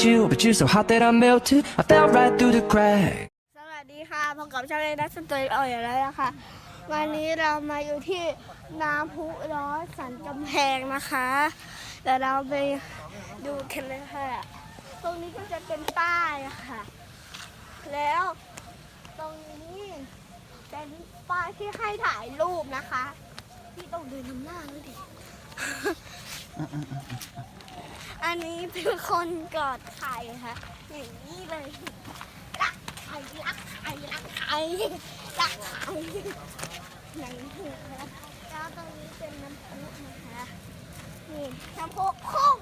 at you, but you're so hot that I melted. I fell right through the crack. สวัสดีค่ะพบกับช่างเล่นนักสตรีออยแล้วนะคะวันนี้เรามาอยู่ที่น้ำพุร้อนสันกำแพงนะคะเดี๋ยวเราไปดูกันเลยค่ะ ตรงนี้ก็จะเป็นป้ายค่ะ แล้วตรงนี้เป็นป้ายที่ให้ถ่ายรูปนะคะพี่ต้องเดินนำหน้าเลยดิ อันนี้เป็นคนกอดไข่ค่ะอย่างนี้เลยรักไข่รักไข่รักไข่รักไข่อย่างนี้นะคะแล้วตรงนี้เป็นน้ำพุนะคะนี่น้ำพุพุ่ง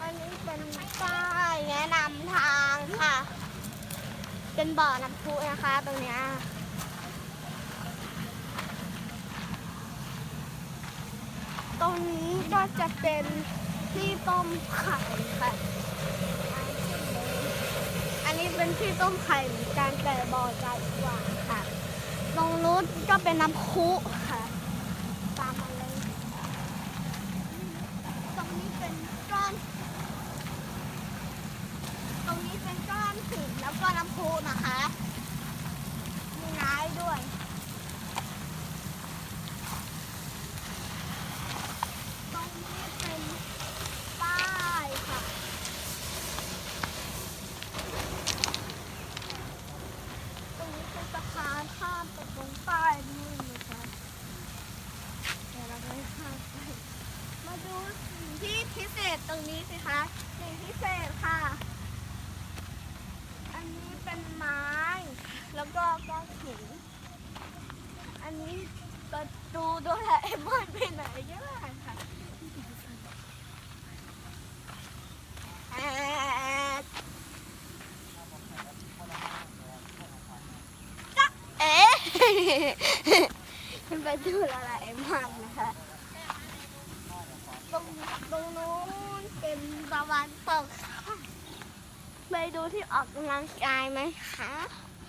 อันนี้เป็นป้ายแนะนำทางค่ะ เป็นบ่อน้ำพุนะคะตรงเนี้ย ตรงนี้ก็จะเป็นที่ต้มไข่ค่ะ อันนี้เป็นที่ต้มไข่เหมือนกันแต่บ่อใหญ่กว่าค่ะ ตรงนู้นก็เป็นน้ำคุค่ะ ตามมาเลย ตรงนี้เป็นก้อน ตรงนี้เป็นก้อนหินแล้วก็น้ำพุนะคะ มีน้าด้วย ตรงนี้เป็นป้ายค่ะ ตรงนี้เป็นสะพานข้ามไปตรงป้ายนู่นนะคะเดี๋ยวเราไปข้ามไปมาดูสิ่งที่พิเศษ ตรงนี้สิคะสิ่งพิเศษค่ะ อันนี้เป็นไม้ แล้วก็ก้อนหิน อันนี้ประตูโดราเอมอนไปไหนก็ได้ค่ะแอดจ๊ะเอ๊ะมันไปดูอะไรมากนะคะตรงตรงนู้นเป็น ตะวันตกค่ะไปดูที่ออกกำลังกายไหมคะ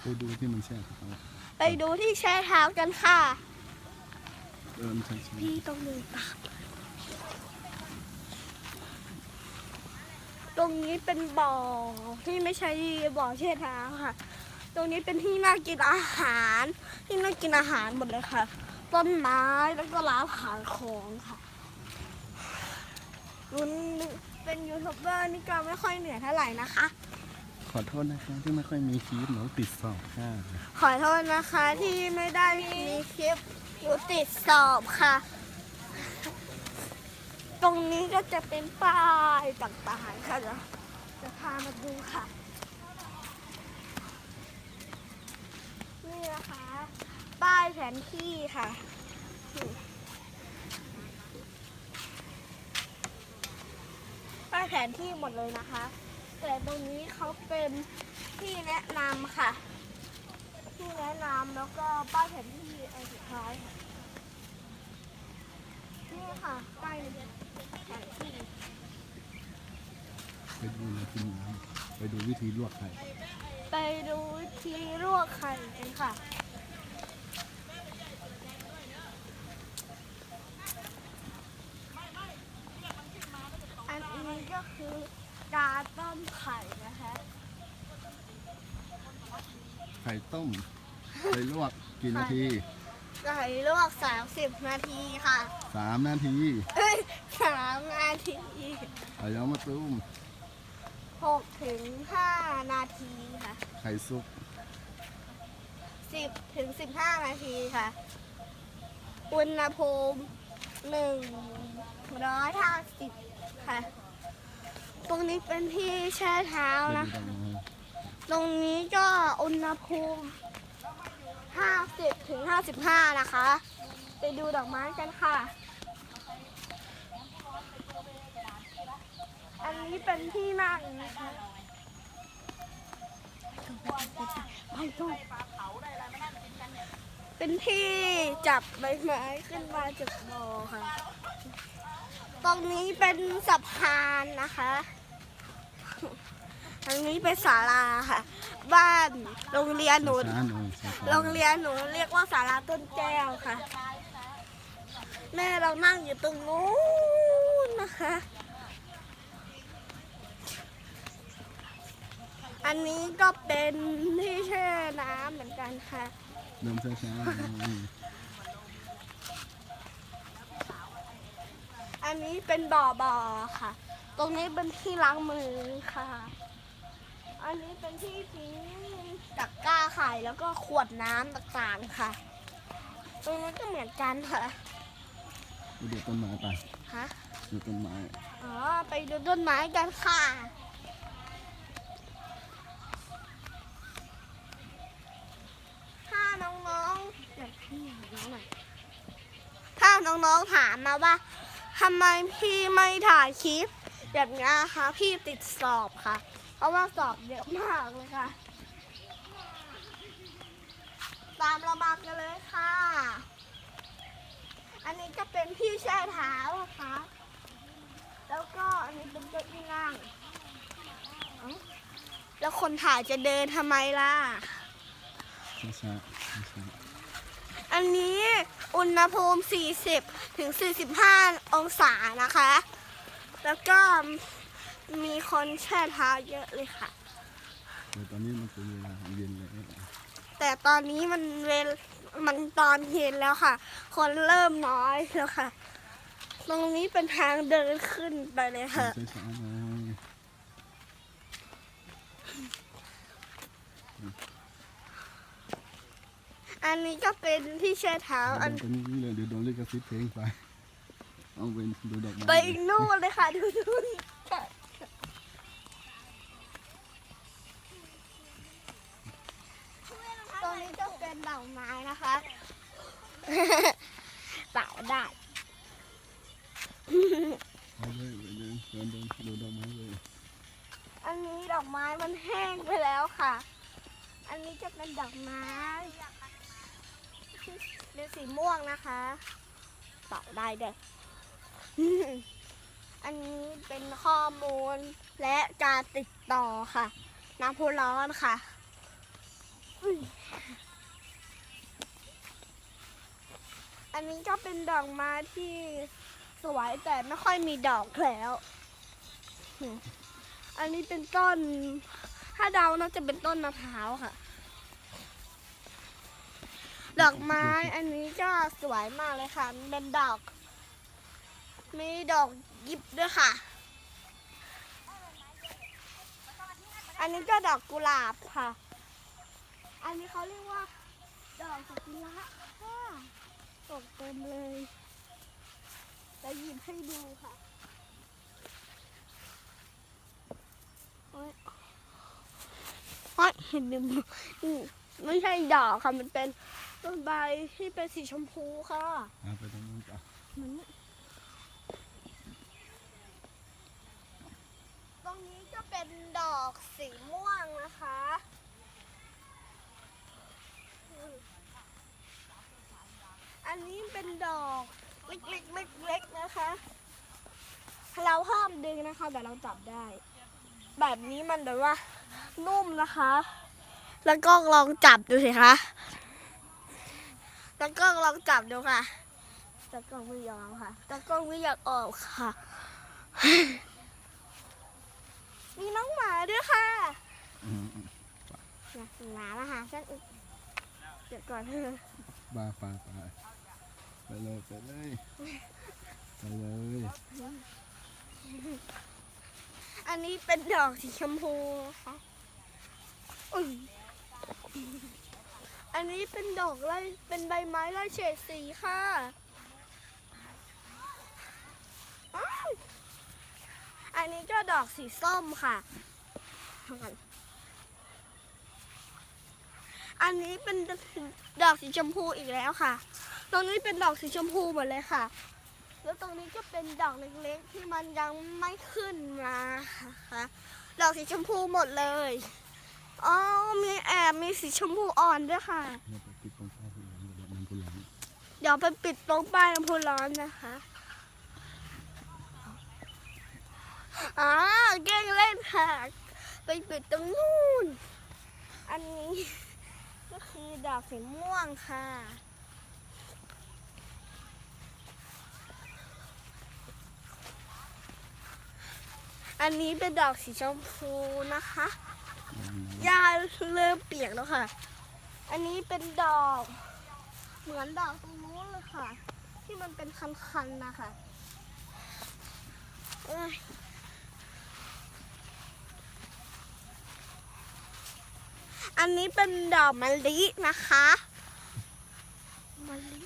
ไปดูที่มันแช่เขาไปดูที่แช่เท้ากันค่ะ เดินช้าพี่ต้องเดินตามตรงนี้เป็นบ่อที่ไม่ใช่บ่อแช่เท้าค่ะ ตรงนี้เป็นที่นั่งกินอาหาร ที่นั่งกินอาหารหมดเลยค่ะ ต้นไม้แล้วก็ร้านขายของค่ะคุณ เป็นยูทูบเบอร์นี่ก็ไม่ค่อยเหนื่อยเท่าไหร่นะคะๆขอโทษนะครับที่ไม่ค่อยมีคลิปหนูติดสอบค่ะขอโทษนะคะที่ไม่ได้มีคลิปอยู่ติดสอบค่ะ ตรงนี้ก็จะเป็นป้ายต่างๆค่ะเดี๋ยวจะพามาดูค่ะ นี่นะคะ ป้ายแผนที่ค่ะนี่ป้าย แผนที่หมดเลยนะคะ แต่ตรงนี้เขาเป็นที่แนะนำค่ะ ที่แนะนำแล้วก็ป้ายแผนที่อันสุดท้ายค่ะนี่ค่ะป้ายแผนที่ไปดูนะกินน้ำไปดูวิธีลวกไข่ไปดูวิธีลวกไข่กันค่ะ อันนี้ก็ คือการต้มไข่นะคะ ไข่ต้มไปลวกกี่นาทีไก่ลวกสามสิบนาทีค่ะสามนาทีเอ้ยสามนาทีเอายามาตุ้มหกถึงห้านาทีค่ะไข่ซุปสิบถึงสิบห้านาทีค่ะ อุณหภูมิหนึ่งร้อยห้าสิบค่ะต รงนี้เป็นที่แช่เท้าไปนะดูดังนะตรงนี้ก็อุณหภูมิห้าสิบถึงห้าสิบห้านะคะ ไปดูดอกไม้กันค่ะ อันนี้เป็นที่นั่งนะคะไม่ต้องเป็นที่จับใบไม้ขึ้นมาจากบ่อค่ะ ตรงนี้เป็นสะพานนะคะ ทางนี้เป็นศาลาค่ะ บ้านโรงเรียนหนูช้าๆหน่อยช้าๆโรงเรียนหนูเรียกว่าศาลาต้นแก้วค่ะ แม่เรานั่งอยู่ตรงนู้นนะคะ อันนี้ก็เป็นที่แช่น้ำเหมือนกันค่ะ เดินช้าๆอืมอันนี้เป็นบ่อบ่อค่ะ ตรงนี้เป็นที่ล้างมือค่ะ อันนี้เป็นที่ทิ้งตะกร้าไข่แล้วก็ขวดน้ำต่างๆค่ะ ตรงนี้ก็เหมือนกันค่ะ ไปดูต้นไม้ไปฮะ ดูต้นไม้ อ๋อ ไปดูต้นไม้กันค่ะ ถ้าน้องๆเดี๋ยวพี่น้องหน่อยถ้าน้องๆถามมาว่าทำไมพี่ไม่ถ่ายคลิป แบบนี้คะพี่ติดสอบค่ะเพ ราะว่าสอบเยอะมากเลยค่ะ ตามเรามากันเลยค่ะ อันนี้ก็เป็นที่แช่เท้านะคะ แล้วก็อันนี้เป็นเก้าอี้นั่งเอ้าแล้วคนถ่ายจะเดินทำไมล่ะ ช้าๆช้าอันนี้อุณหภูมิ 40 ถึง 45 องศานะคะ แล้วก็ มีคนแช่เท้าเยอะเลยค่ะๆเดี๋ยวตอนนี้มันเป็นเวลาเย็นเลยแต่ตอนนี้มันเวลมันตอนเย็นแล้วค่ะ คนเริ่มน้อยแล้วค่ะ ตรงนี้เป็นทางเดินขึ้นไปเลยเดิค่ะนช้าๆหน่อยอันนี้ก็เป็นที่แช่เท้าอันเดินไปนี่เลยเดี๋ยวโดนลิขสิทธิ์เพลงไป เอาเป็นดูดอกไม้ ไปอีกนู่นเลยค่ะดูดูน เป่าได้ไปเลยไปเลยเดินเดินดูดอกไม้เลยอันนี้ดอกไม้มันแห้งไปแล้วค่ะ อันนี้จะเป็นดอกไม้เป็นสีม่วงนะคะเป่าได้เด้ออันนี้เป็นข้อมูลและการติดต่อค่ะ น้ำพุร้อนค่ะ อันนี้ก็เป็นดอกไม้ที่สวยแต่ไม่ค่อยมีดอกแล้ว อันนี้เป็นต้น ถ้าเดาน่าจะเป็นต้นมะพร้าวค่ะ ดอกไม้อันนี้ก็สวยมากเลยค่ะมันเป็นดอก มีดอกยิบด้วยค่ะ อันนี้ก็ดอกกุหลาบค่ะ อันนี้เขาเรียกว่า ดอกสักุระค่ะ ตกเต็มเลยจะหยิบให้ดูค่ะโอ๊ยโอ๊ยเห็นไหมอืมไม่ใช่ดอกค่ะ มันเป็นต้นใบที่เป็นสีชมพูค่ะเอาไปตรงนู้นจ้ะตรงนี้ก็เป็นดอกสีม่วงนะคะอืม อันนี้เป็นดอกเล็กๆเล็กๆนะคะ เราห้ามดึงนะคะแต่เราจับได้ แบบนี้มันแบบว่า นุ่มนะคะ แล้วก็ลองจับดูสิคะแล้วก็ลองจับดูค่ะตะกล้องไม่ยอมค่ะตะกล้องไม่อยากออกค่ะ มีน้องหมาด้วยค่ะอืมอืมอยากหมามาหาฉันอีกเดี๋ยวก่อนเถอะบาปาไปไป เลยไปเลยไปเลยอันนี้เป็นดอกสีชมพูนะคะอุ๊ยอันนี้เป็นดอกไล่เป็นใบไม้ไล่เฉดสีค่ะอ้าวอันนี้ก็ดอกสีส้มค่ะเอาก่อนอันนี้เป็นดอกสีชมพูอีกแล้วค่ะ ตรงนี้เป็นดอกสีชมพูหมดเลยค่ะ แล้วตรงนี้ก็เป็นดอกเล็กๆที่มันยังไม่ขึ้นมาค่ะ ดอกสีชมพูหมดเลย อ๋อ มีแอบมีสีชมพูอ่อนด้วยค่ะ เดี๋ยวไปปิดตรงป้ายน้ำพุร้อนนะคะอ๋อแกล้งเล่นค่ะ ไปปิดตรงนู้น อันนี้ก็คือดอกสีม่วงค่ะ อันนี้เป็นดอกสีชมพูนะคะยาเริ่มเปียกแล้วค่ะ อันนี้เป็นดอก เหมือนดอกตรงนู้นเลยค่ะ ที่มันเป็นคันๆนะคะเอ้ยอันนี้เป็นดอกมะลินะคะมะลิ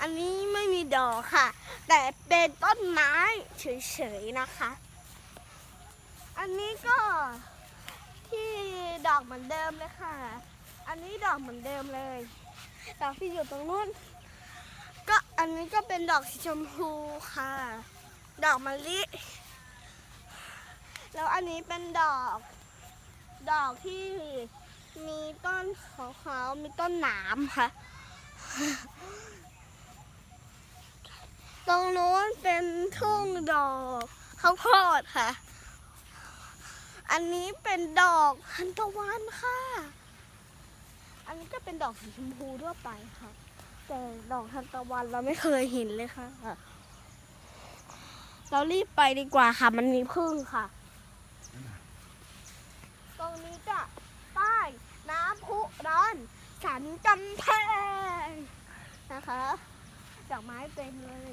อันนี้ไม่มีดอกค่ะ แต่เป็นต้นไม้เฉยๆนะคะ อันนี้ก็ที่ดอกเหมือนเดิมเลยค่ะ อันนี้ดอกเหมือนเดิมเลย ดอกที่อยู่ตรงนู้น ก็อันนี้ก็เป็นดอกสีชมพูค่ะ ดอกมะลิ แล้วอันนี้เป็นดอก ดอกที่มีต้นขาวๆมีต้นหนามค่ะ ตรงนู้นเป็นทุ่งดอกข้าวโพดค่ะ อันนี้เป็นดอกทันตะวันค่ะ อันนี้ก็เป็นดอกสีชมพูทั่วไปค่ะ แต่ดอกทันตะวันเราไม่เคยเห็นเลยค่ะ เรารีบไปดีกว่าค่ะ มันมีพึ่งค่ะ ตรงนี้ก็ป้ายน้ำพุร้อนสันกำแพงนะคะ ดอกไม้เต็มเลย